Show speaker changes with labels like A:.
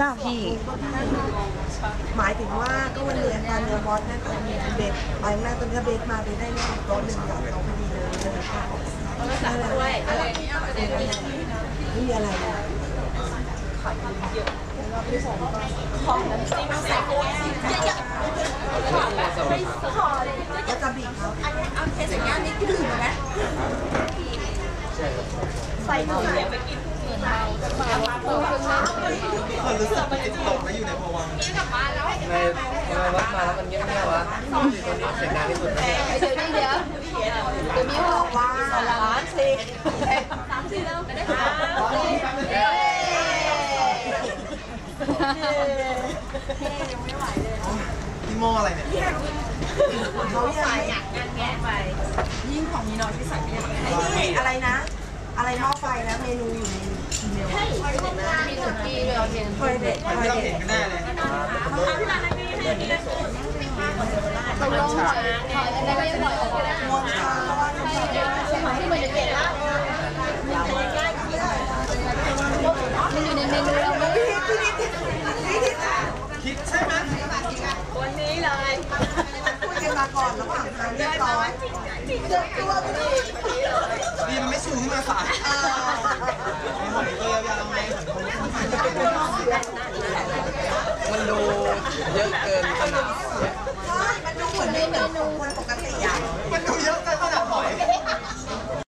A: จ้าพี่
B: หมายถึงว่าก็วันเรียนตอนเรือบอสนั่นตอนมีเบสไปแรกตอนนี้เบสมาเบสได้เล่โต๊ะหนึ่งกับน้องพอดีเลยเลยค่ะด้วยอะไรไม่มีอะไรเลยก็จะบีบเขาเอาเทสงานนี้ดื่มไหมใส่หน่อย
C: คนรู้สึ กจิตตกแล้วอยู่ในภวังค์
D: ทำไมทำไมวัดมาแล้วมันเงียบๆวะคนนี้เสียงดังที่สุดนะเนี่ย
A: เดี๋ยวนี้เดี๋ยวเดี๋ยวมี
B: บอกว่าล้านสิ
C: พี่โมอะไรเนี่ย
B: เขาอยากงานแงะไป ยิ่งของมีน้อยที่ใส่ไม่ได้ไอ้นี่อะไรนะ อะไรหม้อไฟนะเมนูอยู่ในอีเมล
A: มีสุกี้ด้วยเอาเทียน
B: คอยเด็ดค
C: มัน
B: อย
C: ที่เรา
B: เด็
C: เห็
B: ด
C: นกันแน่เลย
A: ตกลงถอยถอยอะไรก็ยังปล่อยออกมา
B: มวนชาว่าทำไม
A: ที่มันจะเก็บละมันอยู่ในเมนูเราไหม
B: พี่นิดพี่นิดพี่นิด
C: คิดใช่ไหม
B: คุยกันมาก่อนระหว่างทางเรียบร้อยเจอตัวพอดี
C: ดี
D: 间。